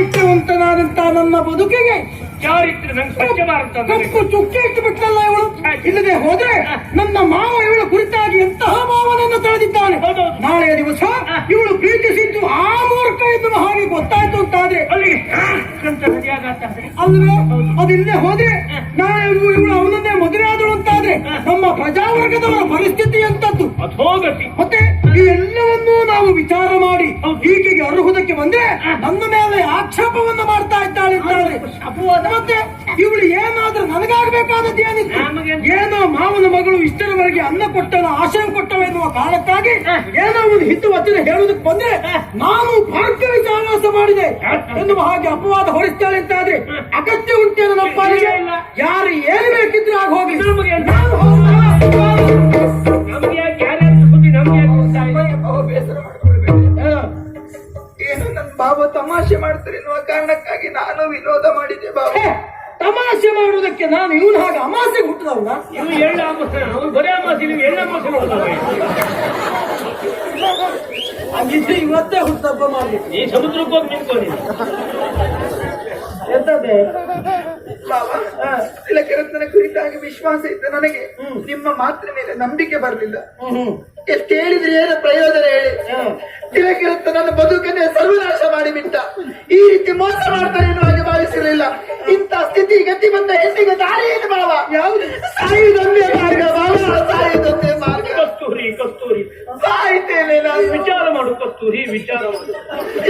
ಚಾರಿತ್ರ್ಯವಂತನಾದಂತ ನನ್ನ ಬದುಕಿಗೆ ಚಾರಿತ್ರ್ಯ ನಂಗೆ ಸ್ವಚ್ಛ. ಕಪ್ಪು ಚುಕ್ಕೆ ಇಟ್ಟು ಬಿಟ್ಟಲ್ಲ ಇವಳು? ಇಲ್ಲದೆ ಹೋದ್ರೆ ನನ್ನ ಮಾವ ಇವಳ ಕುರಿತಾಗಿ ಎಂತಹ ಮಾವನನ್ನು ತಳೆದಿದ್ದಾನೆ. ನಾಳೆಯ ದಿವಸ ಇವಳು ಪ್ರೀತಿಸಿದ್ದು ಆ ಮೂರ್ಖ ಎನ್ನುವ ಹಾಗೆ ಗೊತ್ತಾಯ್ತು ಅಂತಾದ್ರೆ ಅಲ್ಲಿಗೆ ನದಿಯಾಗಾತ ಅಲ್ವೇ ಅದಿಲ್ಲದೆ ಹೋದ್ರೆ ನಾಳೆ ಇವಳು ಅವನನ್ನೇ ಮದುವೆ ಆದಳು ಅಂತಾದ್ರೆ ನಮ್ಮ ಪ್ರಜಾವರ್ಗದವರ ಪರಿಸ್ಥಿತಿ ಎಂತದ್ದು ಅಧೋಗತಿ. ಮತ್ತೆ ಈ ಎಲ್ಲವನ್ನೂ ನಾವು ವಿಚಾರ ಮಾಡಿ ಈಕೆಗೆ ಅರ್ಹುದಕ್ಕೆ ಬಂದ್ರೆ ನನ್ನ ಮೇಲೆ ಆಕ್ಷೇಪವನ್ನು ಮಾಡ್ತಾ ಇದ್ದಾಳೆ. ಮತ್ತೆ ಇವಳು ನನಗಾಗಬೇಕಾದದ್ದು ಏನಿತ್ತು ಏನೋ ಮಾವನ ಮಗಳು ಇಷ್ಟರವರೆಗೆ ಅನ್ನ ಕೊಟ್ಟನ ಆಶಯ ಕೊಟ್ಟವ ಎನ್ನುವ ಕಾರಣಕ್ಕಾಗಿ ಏನೋ ಒಂದು ಹಿಂದೂ ವಚನ ಹೇಳುವುದಕ್ಕೆ ಬಂದ್ರೆ ನಾನು ಭಾಗ್ಯವಿ ಸಹವಾಸ ಮಾಡಿದೆ. ಎನ್ನುವ ಹಾಗೆ ಅಪವಾದ ಹೊರಿಸ್ತಾಳೆ ಅಂತಾದ್ರೆ ಅಗತ್ಯ ಉಂಟೇನು ನಮ್ಮ ಪಾಲಿಗೆ ಯಾರು ಏನು ಬೇಕಿದ್ರೆ ಆಗ ಹೋಗಿ. ನಮಗೆ ಎಂತ? ನಾನು ಹೋಗುವ. ನಮ್ಗೆ ಯಾಕೆ ಯಾರ್ಯಾರ ಸುದ್ದಿ ನಮ್ಗೆ ಯಾಕೆ ಗೊತ್ತಾ ಇಲ್ಲ? ಬೇಸರ ಮಾಡ್ಕೊಳ್ಬೇಡಿ ಹಾ. ಏನು ನನ್ನ ಬಾಬಾ ತಮಾಷೆ ಮಾಡ್ತಾರೆ ಎನ್ನುವ ಕಾರಣಕ್ಕಾಗಿ ನಾನು ವಿರೋಧ ಮಾಡಿದ್ದೆ ಬಾಬಾ. ತಮಾಷೆ ಮಾಡುವುದಕ್ಕೆ ನಾನು ಇವನು ಹಾಗೆ ಅಮಾಸೆ ಹುಟ್ಟದವನ? ಇವ್ ಎಳ್ಳ ಅಮಾಸೆ ಅವ್ನು ಬರೇ ಅಮಾಸೆ ನೀವು ಎಳ್ಳ ಅಮಾಸೆ ನೋಡ್ತಾವೆ ಹಾಗಿದ್ರೆ ಇವತ್ತೇ ಹುಟ್ಟಬ್ಬ ಮಾಡಿ ಈ ಸಮುದ್ರಕ್ಕೆ ಹೋಗಿ ನಿಂತ್ಕೊಂಡು ಎಂತದೆ ತಿಲಕರತ್ನ ಕುರಿತಾಗಿ ವಿಶ್ವಾಸ ಇತ್ತು ನನಗೆ ನಿಮ್ಮ ಮಾತಿನ ಮೇಲೆ ನಂಬಿಕೆ ಬರಲಿಲ್ಲ. ಹ್ಮ್ ಎಷ್ಟು ಹೇಳಿದ್ರೆ ಏನು ಪ್ರಯೋಜನ ಹೇಳಿ? ತಿಲಕರತ್ನ ನನ್ನ ಬದುಕನ್ನೇ ಸರ್ವನಾಶ ಮಾಡಿಬಿಟ್ಟ. ಈ ರೀತಿ ಮೋಸ ಮಾಡ್ತಾರೆ ಎನ್ನುವ ಹಾಗೆ ಭಾವಿಸಿರಲಿಲ್ಲ. ಸ್ಥಿತಿ ಗತಿ ಬಂದ ಹೆಣ್ಣಿಗೆ ಏನು ಬಾವ ಯಾವುದು? ಸಾಯುವುದೊಂದೇ ಮಾರ್ಗ ಬಾವ ಸಾಯುವುದೊಂದೇ ಮಾರ್ಗ. ಕಸ್ತೂರಿ ಕಸ್ತೂರಿ. ಸಾಯ್ತೇನೆ ನಾನು ವಿಚಾರ ಮಾಡು ಕಸ್ತೂರಿ ವಿಚಾರ ಮಾಡು.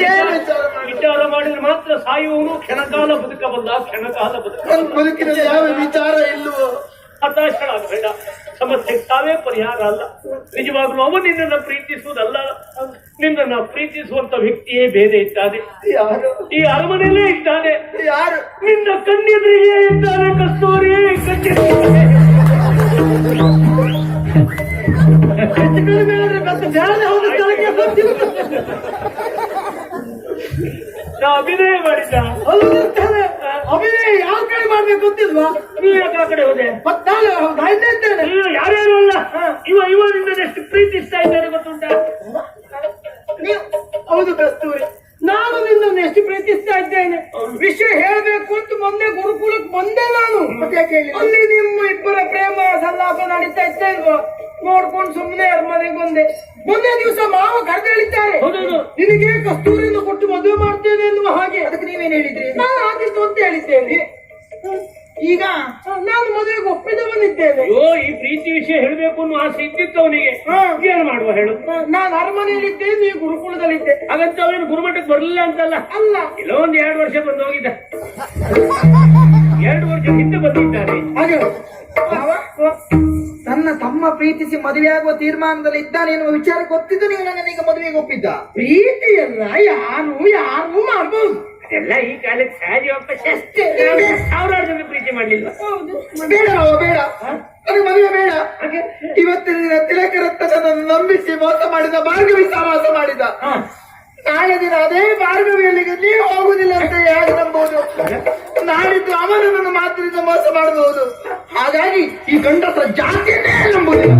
ಏನು ವಿಚಾರ ಮಾಡಿ? ವಿಚಾರ ಮಾಡಿದ್ರೆ ಮಾತ್ರ ಸಾಯುವವನು ಕ್ಷಣಕಾಲ ಬದುಕಬಲ್ಲ ಕ್ಷಣಕಾಲ ಬದುಕ ಬದುಕಿನಲ್ಲಿ ಯಾವ ವಿಚಾರ ಇಲ್ಲವೋ? ಹತಾಶರಾಗಬೇಡ. ಸಮಸ್ಯೆಗೆ ತಾವೇ ಪರಿಹಾರ ಅಲ್ಲ. ನಿಜವಾಗ್ಲೂ ಅವನು ನಿನ್ನನ್ನು ಪ್ರೀತಿಸುವುದಲ್ಲ. ನಿನ್ನನ್ನ ಪ್ರೀತಿಸುವಂತ ವ್ಯಕ್ತಿಯೇ ಬೇರೆ ಇದ್ದಾನೆ. ಯಾರು? ಈ ಅರಮನೆಯಲ್ಲೇ ಇದ್ದಾನೆ. ಯಾರು? ನಿನ್ನ ಕಣ್ಣೆದುರಿಗೆ ಇದ್ದಾನೆ ಕಸ್ತೂರಿ. ನಾ ಅಭಿನಯ ಮಾಡಿದ್ದ. ಅಭಿನಯ ಯಾವ ಕಡೆ ಮಾಡ್ಬೇಕು ಗೊತ್ತಿಲ್ವಾ? ನೀವು ಯಾಕೆ ಆ ಕಡೆ ಹೋದೆ? ಮತ್ತೆ ಇದ್ದೇನೆ ಯಾರ್ಯಾರು ಅಲ್ಲ? ಇವ ಇವರಿಂದ ನಿನ್ನ ಎಷ್ಟು ಪ್ರೀತಿಸ್ತಾ ಇದ್ದಾರೆ ಗೊತ್ತುಂಟ? ಹೌದು ಕಸ್ತೂರಿ. ನಾನು ನಿನ್ನನ್ನು ಎಷ್ಟು ಪ್ರೀತಿಸ್ತಾ ಇದ್ದೇನೆ. ವಿಷಯ ಹೇಳಬೇಕು ಅಂತ ಮೊನ್ನೆ ಗುರುಕುಲಕ್ಕೆ ಬಂದೆ ನಾನು. ಅಲ್ಲಿ ನಿಮ್ಮ ಇಬ್ಬರ ಪ್ರೇಮ ಸಲ್ಲಾಪ ನಡೀತಾ ಇತ್ತ ಇಲ್ವಾ? ನೋಡ್ಕೊಂಡು ಸುಮ್ಮನೆ ಅವ್ರ ಮನೆಗೆ ಬಂದೆ. ಮೊನ್ನೆ ದಿವಸ ಮಾವ ಕರೆದು ಹೇಳಿದ್ದಾರೆ. ನಿನಗೆ ಕಸ್ತೂರಿಯನ್ನು ಕೊಟ್ಟು ಮದುವೆ ಮಾಡ್ತೇನೆ ಎನ್ನುವ ಹಾಗೆ. ಅದಕ್ಕೆ ನೀವೇನ್ ಹೇಳಿದ್ರಿ? ನಾನು ಆಗಿತ್ತು ಅಂತ ಹೇಳಿದ್ದೇನೆ. ಈಗ ನಾನು ಮದುವೆಗೆ ಒಪ್ಪಿದವನಿದ್ದೇನೆ ಅಯ್ಯೋ ಈ ಪ್ರೀತಿ ವಿಷಯ ಹೇಳಬೇಕು ಅನ್ನೋ ಆಸೆ ಇದ್ದಿತ್ತು ಅವನಿಗೆ. ಏನ್ ಮಾಡುವ ಹೇಳು? ನಾನು ಅರಮನೆಯಲ್ಲಿದ್ದೆ ನೀವು ಗುರುಕುಲದಲ್ಲಿದ್ದೆ. ಹಾಗಂತ ಅವನು ಗುರುಮಠಕ್ಕೆ ಬರಲಿಲ್ಲ ಅಂತಲ್ಲ? ಅಲ್ಲ. ಎಲ್ಲೋ ಒಂದು ಎರಡು ವರ್ಷ ಬಂದು ಹೋಗಿದ್ದ. ಎರಡು ವರ್ಷ ಹಿಂದೆ ಬಂದಿದ್ದಾನೆ. ಹಾಗೆ. ನನ್ನ ತಮ್ಮ ಪ್ರೀತಿಸಿ ಮದುವೆಯಾಗುವ ತೀರ್ಮಾನದಲ್ಲಿ ಇದ್ದಾನೆ ಎನ್ನುವ ವಿಚಾರ ಗೊತ್ತಿದ್ದು ನೀವು ನನ್ನನ್ನು ಈಗ ಮದುವೆಗೆ ಒಪ್ಪಿದ್ದ. ಪ್ರೀತಿಯಲ್ಲ? ಯಾರು ಯಾರು ಮಾಡ್ಬೋದು? ಅದೆಲ್ಲ ಈ ಕಾಲಕ್ಕೆ ಅವಕಾಶ ಅಷ್ಟೇ. ಸಾವಿರಾರು ಜನ ಪ್ರೀತಿ ಮಾಡ್ಲಿಲ್ಲ ಬೇಡ ಮಾವ, ಬೇಡ. ನನಗೆ ಮದುವೆ ಬೇಡ. ಇವತ್ತಿನ ದಿನ ತಿಲಕರತ್ತ ನನ್ನನ್ನು ನಂಬಿಸಿ ಮೋಸ ಮಾಡಿದ ಭಾರ್ಗವಿ ಸಹವಾಸ ಮಾಡಿದ. ನಾಳೆ ದಿನ ಅದೇ ಭಾರ್ಗವಿಯಲ್ಲಿಗೆ ನೀವು ಹೋಗುದಿಲ್ಲ ಅಂತ ಹೇಗೆ ನಂಬಹುದು ನಾಡಿದ್ದು ಅವನನ್ನು ಮಾತ್ರ ಮೋಸ ಮಾಡಬಹುದು. ಹಾಗಾಗಿ ಈ ಗಂಡಸ ಜಾತಿಯನ್ನೇ ನಂಬುದಿಲ್ಲ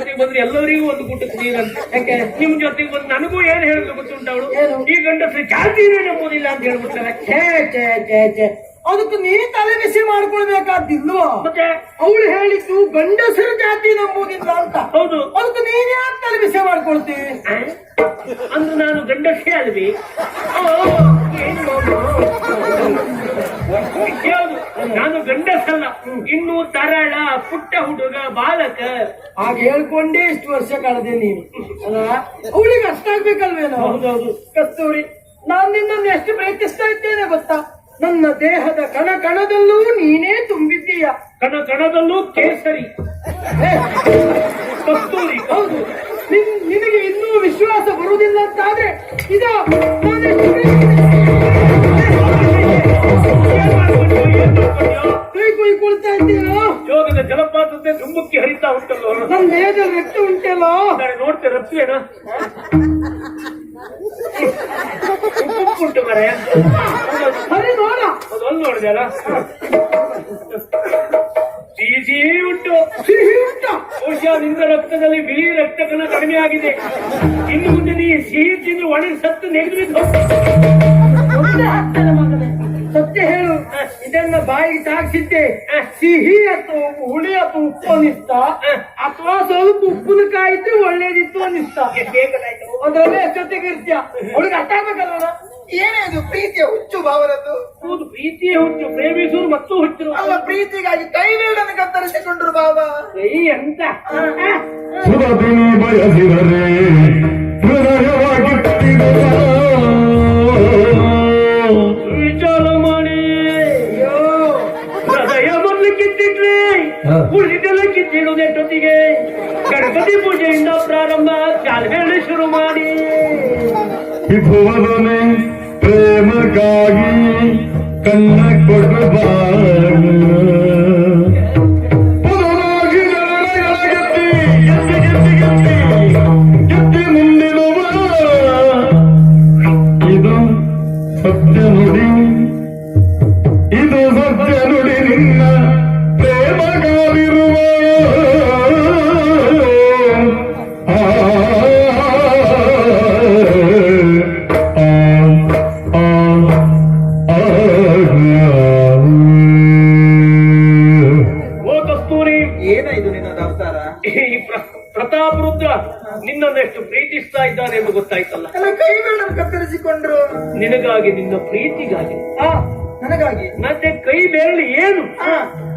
ಜೊತೆಗೆ ಬಂದ್ರೆ ಎಲ್ಲರಿಗೂ ಒಂದು ಗುಟ್ಟಕ್ಕೆ ನೀರಂತ ಯಾಕೆ? ನಿಮ್ ಜೊತೆಗೆ ಬಂದು ನನಗೂ ಏನ್ ಹೇಳಿದ್ರು ಗೊತ್ತುಂಟು ಅವಳು? ಈ ಗಂಡಸರು ಜಾತಿನೇ ನಂಬುದಿಲ್ಲ ಅಂತ ಹೇಳ್ಬಿಡ್ತಾರೆ. ಛೇ ಛೇ ಛೇ ಛೇ. ಅದಕ್ಕೆ ನೀ ತಲೆ ಬಿಸಿ ಮಾಡ್ಕೊಳ್ಬೇಕಾದಿಲ್ವಾ ಮತ್ತೆ? ಅವಳು ಹೇಳಿದ್ದು ಗಂಡಸರು ಜಾತಿ ನಂಬುದಿಲ್ಲ ಅಂತ. ಹೌದು. ಅದಕ್ಕೆ ನೀನೇ ಯಾಕೆ ತಲೆ ಬಿಸಿ ಮಾಡ್ಕೊಳ್ತೀವಿ ಅಂದ್ರೆ ಅಂದು ನಾನು ಗಂಡಸೇ ಅಲ್ವಿ? ನಾನು ಗಂಡಸಲ್ಲ. ಇನ್ನು ತರಳ ಪುಟ್ಟ ಹುಡುಗ ಬಾಲಕ. ಹಾಗ ಹೇಳ್ಕೊಂಡೇ ಇಷ್ಟು ವರ್ಷ ಕಳೆದೆ ನೀನು. ಅಲ್ಲ ಅವಳಿಗೆ ಅಷ್ಟಾಗ್ಬೇಕಲ್ವೇನೋ ಹೌದೌದು. ಕಸ್ತೂರಿ ನಾನು ನಿನ್ನನ್ನು ಎಷ್ಟು ಪ್ರಯತ್ನಿಸ್ತಾ ಇದ್ದೇನೆ ಗೊತ್ತಾ? ನನ್ನ ದೇಹದ ಕಣ ಕಣದಲ್ಲೂ ನೀನೇ ತುಂಬಿದ್ದೀಯ. ಕಣ ಕಣದಲ್ಲೂ ಕೇಸರಿ. ಕಸ್ತೂರಿ ಹೌದು. ನಿನ್ ನಿನಗೆ ಇನ್ನೂ ವಿಶ್ವಾಸ ಬರುವುದಿಲ್ಲ ಅಂತಾದ್ರೆ ಇದ ನಾನೆಷ್ಟು ದೇಹದಲ್ಲಿ ರಕ್ತ ಉಂಟಲ್ಲ? ನೋಡ್ತೇನೆ ರಪ್ಪಿಯೇನ ಉಂಟು ಮರೆ. ಸರಿ ನೋಡ. ಅದೊಂದು ಸಿ ಸಿಹಿ ಉಂಟು. ಸಿಹಿ ಉಂಟು? ಬಹುಶಃ ನಿನ್ನ ರಕ್ತದಲ್ಲಿ ಬಿಳಿ ರಕ್ತ ಕಣ ಕಡಿಮೆ ಆಗಿದೆ. ಇನ್ನು ಮುಂದೆ ನೀ ಸಿಹಿ ತಿಂದು ಒಣಗಿ ಸತ್ತು ನೆಗೆದು ಸತ್ಯ ಇದನ್ನ ಬಾಯಿಗೆ ತಾಗಿಸಿದ್ದೆ. ಸಿಹಿ ಅಥವಾ ಹುಳಿ ಅಥವಾ ಉಪ್ಪು ಅನಿಸ್ತ? ಅಥವಾ ಸ್ವಲ್ಪ ಉಪ್ಪಿನಕಾಯಿ ಇದ್ರೆ ಒಳ್ಳೇದಿತ್ತು ಅನಿಸ್ತ? ಅದ್ರಲ್ಲೇ ಎಷ್ಟೊತ್ತಿಗೆ ಇರ್ತೀಯ. ಹುಡುಗ ಅರ್ಥ ಆಗ್ಬೇಕಲ್ಲ ಏನೇ ಇದು ಪ್ರೀತಿಯ ಹುಚ್ಚು ಭಾವನದ್ದು? ಹೌದು ಪ್ರೀತಿಯ ಹುಚ್ಚು. ಪ್ರೇಮಿಸೂರು ಮತ್ತು ಹುಚ್ಚು. ಅಲ್ಲ ಪ್ರೀತಿಗಾಗಿ ಕೈ ಬೇಡನ್ನು ಕತ್ತರಿಸಿಕೊಂಡ್ರು ಬಾಬಾ ಕೈ ಅಂತ. ಸುರದಿನಿ ಬಯಸಿದರೆ ಹೃದಯವಾಗಿ ವಿಭುವದನೆ ಪ್ರೇಮಕ್ಕಾಗಿ ಕಣ್ಣ ಕೊಟ್ಟು ಮುಂದಿರುವ ಇದು ಸತ್ಯ ನುಡಿ ಇದು ಸತ್ಯ ನುಡಿ ನಿನ್ನ ಪ್ರೇಮಗಾಲಿರುವ ನಿನ್ನನ್ನೆಷ್ಟು ಪ್ರೀತಿಸ್ತಾ ಇದ್ದಾನೆ ಎಂದು ಗೊತ್ತಾಯ್ತಲ್ಲ? ಅಲ್ಲ ಕೈ ಬೇಡನ್ನು ಕತ್ತರಿಸಿಕೊಂಡ್ರು. ನಿನಗಾಗಿ ನಿನ್ನ ಪ್ರೀತಿಗಾಗಿ. ಆ ನನಗಾಗಿ. ಮತ್ತೆ ಕೈ ಬೆರಳು ಏನು?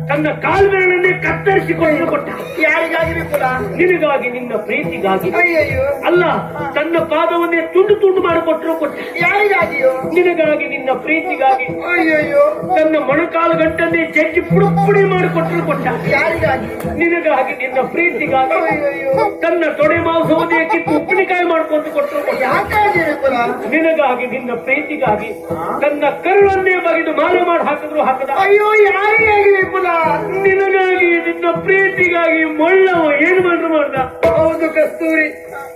ತನ್ನ ಕಾಲುಗಳನ್ನೇ ಕತ್ತರಿಸಿಕೊಂಡು ಕೊಟ್ಟ ಯಾರಿಗಾಗಿ ಕೂಡ? ನಿನಗಾಗಿ ನಿನ್ನ ಪ್ರೀತಿಗಾಗಿ. ಅಲ್ಲ ತನ್ನ ಪಾದವನ್ನೇ ತುಂಡು ತುಂಡು ಮಾಡಿಕೊಟ್ಟರು ಕೊಟ್ಟ ಯಾರಿಗಾಗಿಯೋ? ನಿನಗಾಗಿ ನಿನ್ನ ಪ್ರೀತಿಗಾಗಿ. ಅಯ್ಯಯ್ಯೋ. ತನ್ನ ಮೊಣಕಾಲು ಗಂಟನ್ನೇ ಜಜ್ಜಿ ಪುಡಿ ಪುಡಿ ಮಾಡಿಕೊಟ್ಟರು ಕೊಟ್ಟ ಯಾರಿಗಾಗಿ? ನಿನಗಾಗಿ ನಿನ್ನ ಪ್ರೀತಿಗಾಗಿ. ತನ್ನ ತೊಡೆ ಮಾಂಸವನ್ನೇ ಕಿತ್ತು ಉಪ್ಪಿನಕಾಯಿ ಮಾಡ್ಕೊಂಡು ಕೊಟ್ಟರು ನಿನಗಾಗಿ ನಿನ್ನ ಪ್ರೀತಿಗಾಗಿ ತನ್ನ ಕರುಳನ್ನೇ ಬಗೆದು ಮಾಲೆ ಮಾಡಿ ಹಾಕಿದ್ರು ಹಾಕದ. ಅಯ್ಯೋ ಯಾರಿಗಾಗಿ ವಿಪುಲ. ನಿನಗಾಗಿ ನಿನ್ನ ಪ್ರೀತಿಗಾಗಿ ಮೊಳ್ಳವ ಏನು ಮಾಡ್ರು ಮಾಡ್ದ? ಹೌದು ಕಸ್ತೂರಿ.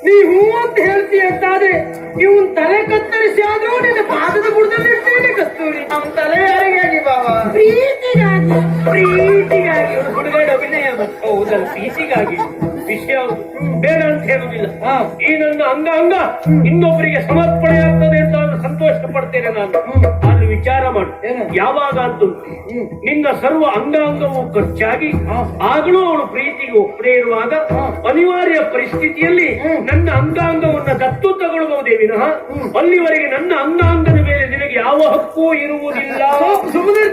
ನೀ ಹೂ ಅಂತ ಹೇಳ್ತೀಯ ಅಂತಾದ್ರೆ ಇವನ್ ತಲೆ ಕತ್ತರಿಸಿ ಆದ್ರೂ ನಿನ್ನ ಪಾದದ ಬುಡದಲ್ಲಿ ಇರ್ತೇನೆ ಕಸ್ತೂರಿ. ನಮ್ ತಲೆ ಯಾರಿಗಾಗಿ ಬಾಬಾ? ಪ್ರೀತಿಗಾಗಿ. ಪ್ರೀತಿಗಾಗಿ. ಹುಡುಗಾಡ ಅಭಿನಯ ಹೌದಲ್ಲ ಪ್ರೀತಿಗಾಗಿ. ವಿಷಯ ಬೇರೆ ಅಂತ ಹೇಳುವುದಿಲ್ಲ. ಈ ನನ್ನ ಅಂಗ ಅಂಗ ಇನ್ನೊಬ್ಬರಿಗೆ ಸಮರ್ಪಣೆ ಆಗ್ತದೆ ಅಂತ ಸಂತೋಷ ಪಡ್ತೇನೆ ನಾನು. ಅಲ್ಲಿ ವಿಚಾರ ಮಾಡು. ಯಾವಾಗ ಅಂತೂ ನಿನ್ನ ಸರ್ವ ಅಂಗಾಂಗವು ಖರ್ಚಾಗಿ ಆಗಲೂ ಅವಳು ಪ್ರೀತಿಗೆ ಒಪ್ಪದೇ ಇರುವಾಗ ಅನಿವಾರ್ಯ ಪರಿಸ್ಥಿತಿಯಲ್ಲಿ ನನ್ನ ಅಂಗಾಂಗವನ್ನ ದತ್ತು ತಗೊಳ್ಬಹುದೇ ವಿನಃ ಅಲ್ಲಿವರೆಗೆ ನನ್ನ ಅಂಗಾಂಗದ ಮೇಲೆ ನಿನಗೆ ಯಾವ ಹಕ್ಕೂ ಇರುವುದಿಲ್ಲ. ಸುಮ್ಮನೆ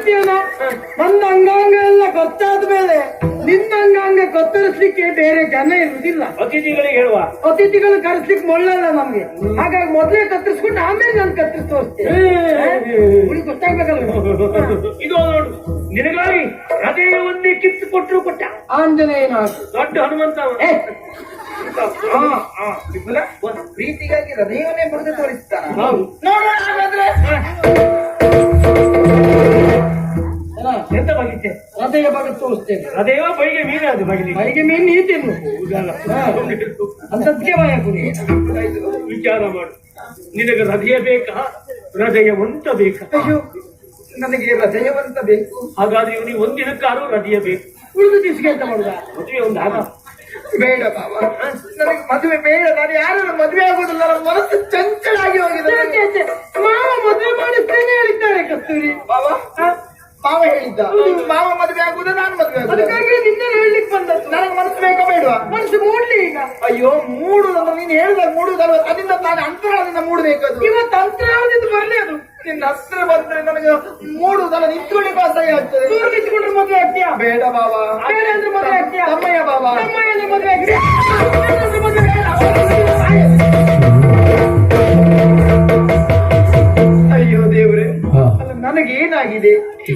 ನನ್ನ ಅಂಗಾಂಗ ಎಲ್ಲ ಗೊತ್ತಾದ ಮೇಲೆ ನಿನ್ನ ಅಂಗಾಂಗ ಕತ್ತರಿಸ್ಲಿಕ್ಕೆ ಬೇರೆ ಜನ ಇರುವುದಿಲ್ಲ. ಅತಿಥಿಗಳಿಗೆ ಹೇಳುವ. ಅತಿಥಿಗಳು ಕರೆಸ್ಲಿಕ್ಕೆ ಮೊಳ್ಳಲ್ಲ ನಮ್ಗೆ. ಹಾಗಾಗಿ ಮೊದಲೇ ಕತ್ತರಿಸ್ಕೊಂಡು ಆಮೇಲೆ ನಾನು ಕತ್ತರಿಸಿ ತೋರಿಸ್ತೇನೆ ಗೊತ್ತಾಗಬೇಕಲ್ಲ ಗೊತ್ತಾಗ್ಬೇಕಲ್ಲ ಇದು ನೋಡು ನಿನಗಾಗಿ ಹೃದಯವನ್ನೇ ಕಿತ್ತು ಕೊಟ್ಟರು ಕೊಟ್ಟ. ಆಂಜನೇಯನ ದೊಡ್ಡ ಹನುಮಂತ ಪ್ರೀತಿಗಾಗಿ ಹೃದಯವನ್ನೇ ಬರೆದು ತೋರಿಸ್ತಾನ ಹೌದು. ನೋಡೋಣ ಹಾಗಾದ್ರೆ. ಎಂತ ಬಗಿತೆ ಹೃದಯ ಬಗ್ಗೆ ತೋರಿಸ್ತೇನೆ. ಹೃದಯ ಬೈಗೆ ಮೀನ ಅದು ಬಗಿಲಿ ಬೈಗೆ ಮೀನು ನೀ ತಿನ್ನು. ಅಂತದ್ಕೆ ಭಯ ವಿಚಾರ ಮಾಡು. ನಿನಗೆ ಹೃದಯ ಬೇಕಾ? ಹೃದಯವಂತ ಬೇಕಾ? ಅಯ್ಯೋ ನನಗೆ ಹೃದಯವಂತ ಬೇಕು. ಹಾಗಾದ್ರೆ ಇವನಿಗೆ ಒಂದಿನಕ್ಕಾರು ಹೃದಯ ಬೇಕು. ಉಳಿದು ದಿವಸಕ್ಕೆ ಅಂತ ಮಾಡುದ? ಮದುವೆ ಒಂದು ಆಗ. ಬೇಡ ಬಾಬಾ ನನಗೆ ಮದುವೆ ಬೇಡ. ನಾನು ಯಾರನ್ನು ಮದುವೆ ಆಗೋದಿಲ್ಲ. ನನ್ನ ಮನಸ್ಸು ಚಂಚಲಾಗಿ ಹೋಗಿದೆ. ಮಾವ ಮದುವೆ ಮಾಡಿಸ್ತೇನೆ ಹೇಳಿದ್ದಾರೆ ಕಸ್ತೂರಿ. ಬಾಬಾ ಮಾವ ಹೇಳಿದ್ದ. ಮಾವ ಮದುವೆ ಆಗುದ ನಾನು ಮದುವೆ ಆಗುದ ಅದಕ್ಕಾಗಿ ನಿನ್ನೆ ಹೇಳಲಿಕ್ಕೆ ಬಂದದ್ದು. ನನಗೆ ಮನಸ್ಸು ಬೇಕಾ ಬೇಡವಾ ಮನಸ್ಸು ಮೂಡ್ಲಿ ಈಗ. ಅಯ್ಯೋ ಮೂಡುದಂದ್ರೆ ನೀನು ಹೇಳಿದಾಗ ಮೂಡುದಲ್ವ? ಅದರಿಂದ ನಾನು ಅಂತರಾಳದಿಂದ ಮೂಡಬೇಕದು ಇವತ್ತು ಅಂತರಾಳದಿಂದ ಬರ್ಲಿ ಅದು. ನಿನ್ನ ಹತ್ರ ಬಂದ್ರೆ ನನಗೆ ಮೂಡುದಲ್ಲ ನಿಂತ್ಕೊಂಡು ಅಸಹ್ಯ ಆಗ್ತದೆ. ದೂರ ನಿಂತ್ಕೊಂಡ್ರೆ ಮದುವೆ ಆಗ್ತೀಯಾ? ಬೇಡ ಬಾಬಾ ಬೇಡ ಅಂದ್ರೆ ಮದುವೆ ಆಗ್ತೀಯಾ? ತಮ್ಮಯ್ಯ ಬಾಬಾ ಅಮ್ಮಯ್ಯ ಮದುವೆ ಆಗ್ತೀಯಾ ಅಂದ್ರೆ ಮದುವೆ ಬೇಡ. ನನಗೆ ಏನಾಗಿದೆ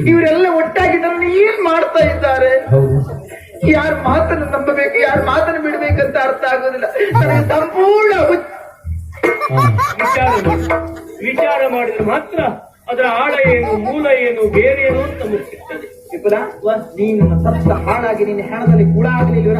ಇವರೆಲ್ಲ ಒಟ್ಟಾಗಿ ನನ್ನ ಏನ್ ಮಾಡ್ತಾ ಇದ್ದಾರೆ? ಯಾರ ಮಾತನ್ನು ನಂಬಬೇಕು ಯಾರ ಮಾತನ್ನು ಬಿಡಬೇಕಂತ ಅರ್ಥ ಆಗೋದಿಲ್ಲ ನನಗೆ ಸಂಪೂರ್ಣ ವಿಚಾರ ವಿಚಾರ ಮಾಡಿದ್ರೆ ಮಾತ್ರ ಅದರ ಆಳ ಏನು ಮೂಲ ಏನು ಬೇರೆ ಏನು ಅಂತ ವಿಪುಲ ನೀನು ಸತ್ತ ಹಾಳಾಗಿ ನಿನ್ನ ಹೆಣದಲ್ಲಿ ಕೂಡ ಆಗಲಿಲ್ಲ